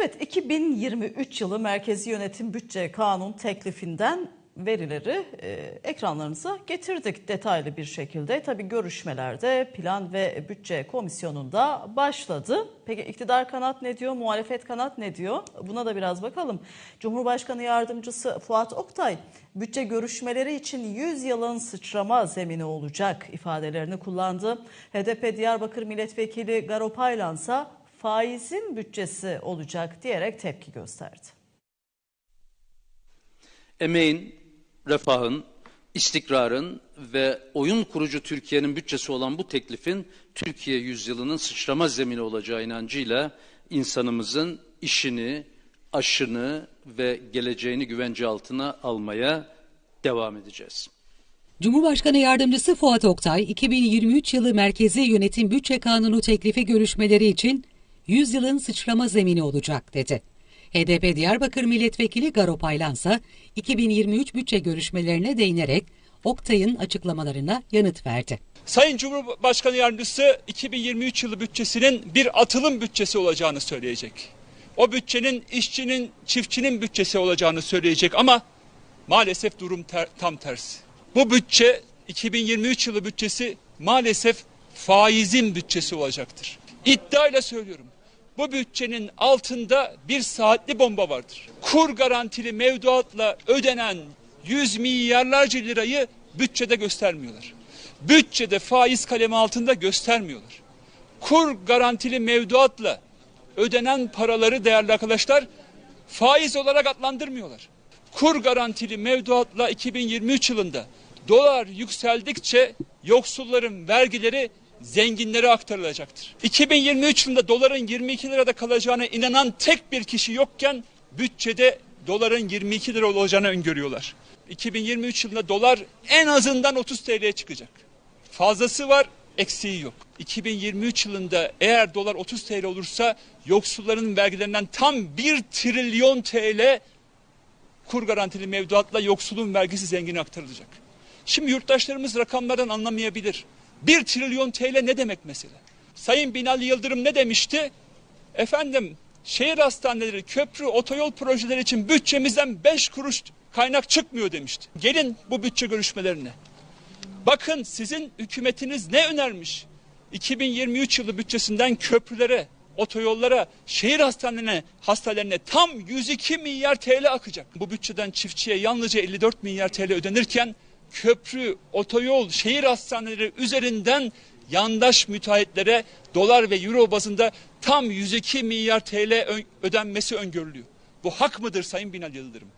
Evet 2023 yılı Merkezi Yönetim Bütçe Kanun teklifinden verileri e, ekranlarınıza getirdik detaylı bir şekilde. Tabii görüşmelerde Plan ve Bütçe Komisyonu'nda başladı. Peki iktidar kanat ne diyor, muhalefet kanat ne diyor? Buna da biraz bakalım. Cumhurbaşkanı Yardımcısı Fuat Oktay, bütçe görüşmeleri için 100 yılın sıçrama zemini olacak ifadelerini kullandı. HDP Diyarbakır Milletvekili Garo Paylansa faizin bütçesi olacak diyerek tepki gösterdi. emeğin, refahın, istikrarın ve oyun kurucu Türkiye'nin bütçesi olan bu teklifin Türkiye yüzyılının sıçrama zemini olacağı inancıyla insanımızın işini, aşını ve geleceğini güvence altına almaya devam edeceğiz. Cumhurbaşkanı Yardımcısı Fuat Oktay, 2023 yılı Merkezi Yönetim Bütçe Kanunu teklifi görüşmeleri için 100 yılın sıçrama zemini olacak dedi. HDP Diyarbakır Milletvekili Garo Paylansa 2023 bütçe görüşmelerine değinerek Oktay'ın açıklamalarına yanıt verdi. Sayın Cumhurbaşkanı Yardımcısı 2023 yılı bütçesinin bir atılım bütçesi olacağını söyleyecek. O bütçenin işçinin, çiftçinin bütçesi olacağını söyleyecek ama maalesef durum ter, tam tersi. Bu bütçe 2023 yılı bütçesi maalesef faizin bütçesi olacaktır. İddiayla söylüyorum. Bu bütçenin altında bir saatli bomba vardır. Kur garantili mevduatla ödenen yüz milyarlarca lirayı bütçede göstermiyorlar. Bütçede faiz kalemi altında göstermiyorlar. Kur garantili mevduatla ödenen paraları değerli arkadaşlar faiz olarak adlandırmıyorlar. Kur garantili mevduatla 2023 yılında dolar yükseldikçe yoksulların vergileri zenginlere aktarılacaktır. 2023 yılında doların 22 lirada kalacağına inanan tek bir kişi yokken bütçede doların 22 lira olacağını öngörüyorlar. 2023 yılında dolar en azından 30 TL'ye çıkacak. Fazlası var, eksiği yok. 2023 yılında eğer dolar 30 TL olursa yoksulların vergilerinden tam 1 trilyon TL kur garantili mevduatla yoksulun vergisi zengine aktarılacak. Şimdi yurttaşlarımız rakamlardan anlamayabilir. 1 trilyon TL ne demek mesela? Sayın Binali Yıldırım ne demişti? Efendim şehir hastaneleri, köprü, otoyol projeleri için bütçemizden 5 kuruş kaynak çıkmıyor demişti. Gelin bu bütçe görüşmelerine. Bakın sizin hükümetiniz ne önermiş? 2023 yılı bütçesinden köprülere, otoyollara, şehir hastanelerine, hastanelerine tam 102 milyar TL akacak. Bu bütçeden çiftçiye yalnızca 54 milyar TL ödenirken köprü, otoyol, şehir hastaneleri üzerinden yandaş müteahhitlere dolar ve euro bazında tam 102 milyar TL ödenmesi öngörülüyor. Bu hak mıdır Sayın Binali Yıldırım?